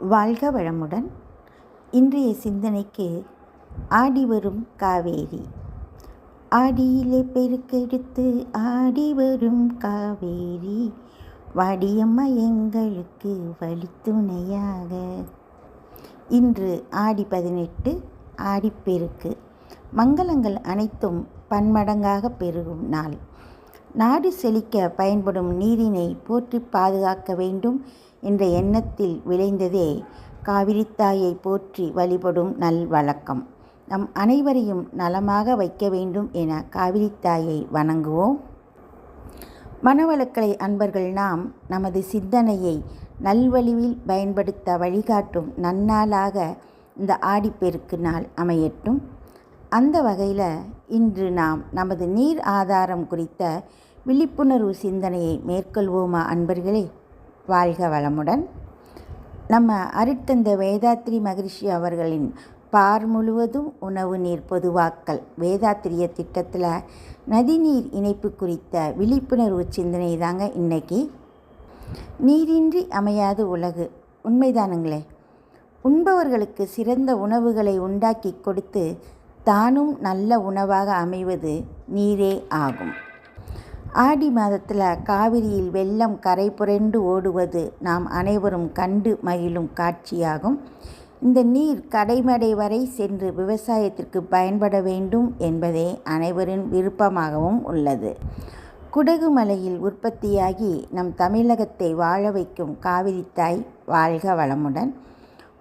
வாழ்க வளமுடன். இன்றைய சிந்தனைக்கு ஆடி வரும் காவேரி. ஆடியிலே பெருக்கெடுத்து ஆடி வரும் காவேரி. வாடியம்மா எங்களுக்கு வழித்துணையாக. இன்று ஆடி பதினெட்டு ஆடிப்பெருக்கு மங்களங்கள் அனைத்தும் பன்மடங்காக பெருகும் நாள். நாடு செழிக்க பயன்படும் நீரினை போற்றி பாதுகாக்க வேண்டும். என்ற எண்ணத்தில் விளைந்ததே காவிரித்தாயை போற்றி வழிபடும் நல் வழக்கம். நம் அனைவரையும் நலமாக வைக்க வேண்டும் என காவிரித்தாயை வணங்குவோம். மனவளக்கலை அன்பர்கள் நாம் நமது சிந்தனையை நல்வழிவில் பயன்படுத்த வழிகாட்டும் நன்னாளாக இந்த ஆடிப்பெருக்கு நாள் அமையட்டும். அந்த வகையில் இன்று நாம் நமது நீர் ஆதாரம் குறித்த விழிப்புணர்வு சிந்தனையை மேற்கொள்வோமா அன்பர்களே? வாழ்க வளமுடன். நம்ம அருட்தந்த வேதாத்ரி மகிழ்ச்சி அவர்களின் பார் முழுவதும் உணவு நீர் பொதுவாக்கல். வேதாத்திரிய திட்டத்தில் நதிநீர் இணைப்பு குறித்த விழிப்புணர்வு சிந்தனை தாங்க இன்றைக்கி நீரின்றி அமையாது உலகு. உண்மைதானுங்களே. உண்பவர்களுக்கு சிறந்த உணவுகளை உண்டாக்கி கொடுத்து தானும் நல்ல உணவாக அமைவது நீரே ஆகும். ஆடி மாதத்தில் காவிரியில் வெள்ளம் கரை புரண்டு ஓடுவது நாம் அனைவரும் கண்டு மகிழும் காட்சியாகும். இந்த நீர் கடைமடை வரை சென்று விவசாயத்திற்கு பயன்பட வேண்டும் என்பதே அனைவரின் விருப்பமாகவும் உள்ளது. குடகு மலையில் உற்பத்தியாகி நம் தமிழகத்தை வாழ வைக்கும் காவிரி தாய் வாழ்க வளமுடன்.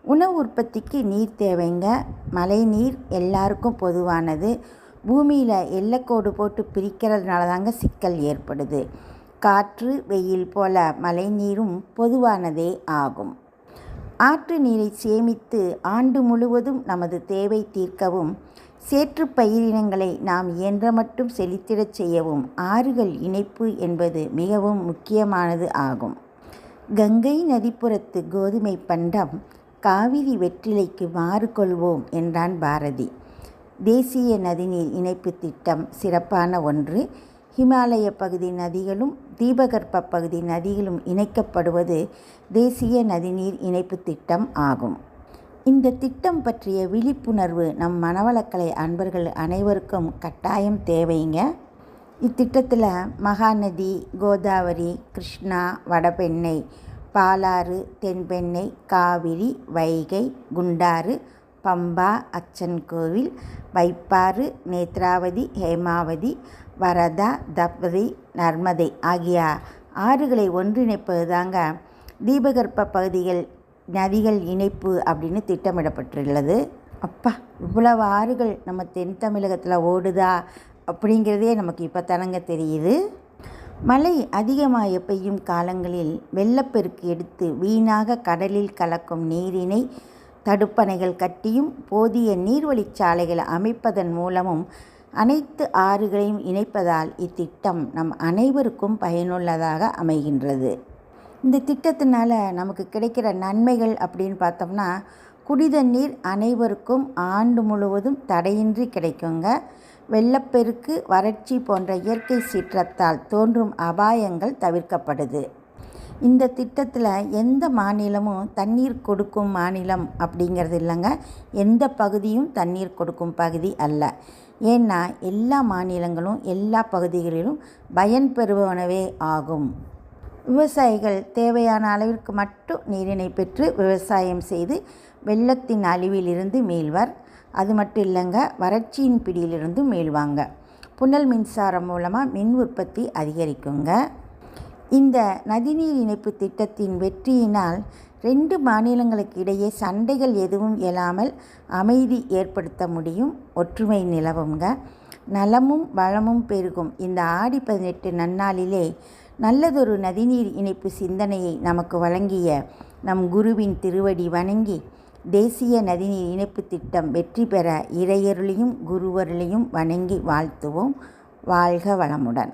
உணவு உற்பத்திக்கு நீர் தேவைங்க. மழை நீர் எல்லாருக்கும் பொதுவானது. பூமியில் எல்லைக்கோடு போட்டு பிரிக்கிறதுனால தாங்க சிக்கல் ஏற்படுது. காற்று வெயில் போல மழை நீரும் பொதுவானதே ஆகும். ஆற்று நீரை சேமித்து ஆண்டு முழுவதும் நமது தேவை தீர்க்கவும் சேற்று பயிரினங்களை நாம் இயன்ற மட்டும் செழித்திடச் செய்யவும் ஆறுகள் இணைப்பு என்பது மிகவும் முக்கியமானது ஆகும். கங்கை நதிப்புறத்து கோதுமை பண்டம் காவிரி வெற்றிலைக்கு மாறு கொள்வோம் என்றான் பாரதி. தேசிய நதிநீர் இணைப்பு திட்டம் சிறப்பான ஒன்று. ஹிமாலய பகுதி நதிகளும் தீபகற்ப பகுதி நதிகளும் இணைக்கப்படுவது தேசிய நதிநீர் இணைப்பு திட்டம் ஆகும். இந்த திட்டம் பற்றிய விழிப்புணர்வு நம் மனவளக்கலை அன்பர்கள் அனைவருக்கும் கட்டாயம் தேவைங்க. இத்திட்டத்தில் மகாநதி கோதாவரி கிருஷ்ணா வடபெண்ணை பாலாறு தென்பெண்ணை காவிரி வைகை குண்டாறு பம்பா அச்சன் கோவில் வைப்பாறு நேத்ராவதி ஹேமாவதி வரதா தபதி நர்மதை ஆகிய ஆறுகளை ஒன்றிணைப்பது தாங்க தீபகற்ப பகுதிகள் நதிகள் இணைப்பு அப்படின்னு திட்டமிடப்பட்டுள்ளது. அப்பா இவ்வளவு ஆறுகள் நம்ம தென் தமிழகத்தில் ஓடுதா அப்படிங்கிறதே நமக்கு இப்போ தானங்க தெரியுது. மழை அதிகமாக பெய்யும் காலங்களில் வெள்ளப்பெருக்கு எடுத்து வீணாக கடலில் கலக்கும் நீரினை தடுப்பணைகள் கட்டியும் போதிய நீர்வழிச்சாலைகளை அமைப்பதன் மூலமும் அனைத்து ஆறுகளையும் இணைப்பதால் இத்திட்டம் நம் அனைவருக்கும் பயனுள்ளதாக அமைகின்றது. இந்த திட்டத்தினால நமக்கு கிடைக்கிற நன்மைகள் அப்படின்னு பார்த்தோம்னா குடித நீர் அனைவருக்கும் ஆண்டு முழுவதும் தடையின்றி கிடைக்குங்க. வெள்ளப்பெருக்கு வறட்சி போன்ற இயற்கை சீற்றத்தால் தோன்றும் அபாயங்கள் தவிர்க்கப்படுது. இந்த திட்டத்தில் எந்த மாநிலமும் தண்ணீர் கொடுக்கும் மாநிலம் அப்படிங்கிறது இல்லைங்க. எந்த பகுதியும் தண்ணீர் கொடுக்கும் பகுதி அல்ல. ஏன்னா எல்லா மாநிலங்களும் எல்லா பகுதிகளிலும் பயன்பெறுவனவே ஆகும். விவசாயிகள் தேவையான அளவிற்கு மட்டும் நீரினை பெற்று விவசாயம் செய்து வெள்ளத்தின் அழிவிலிருந்து மீள்வர். அது மட்டும் இல்லைங்க வறட்சியின் பிடியிலிருந்து மீள்வாங்க. புனல் மின்சாரம் மூலமாக மின் உற்பத்தி அதிகரிக்குங்க. இந்த நதிநீர் இணைப்பு திட்டத்தின் வெற்றியினால் ரெண்டு மாநிலங்களுக்கு இடையே சண்டைகள் எதுவும் இயலாமல் அமைதி ஏற்படுத்த முடியும். ஒற்றுமை நிலவுங்க நலமும் வளமும் பெருகும். இந்த ஆடி பதினெட்டு நன்னாளிலே நல்லதொரு நதிநீர் இணைப்பு சிந்தனையை நமக்கு வழங்கிய நம் குருவின் திருவடி வணங்கி தேசிய நதிநீர் இணைப்பு திட்டம் வெற்றி பெற இறையருளையும் குருவருளையும் வணங்கி வாழ்த்துவோம். வாழ்க வளமுடன்.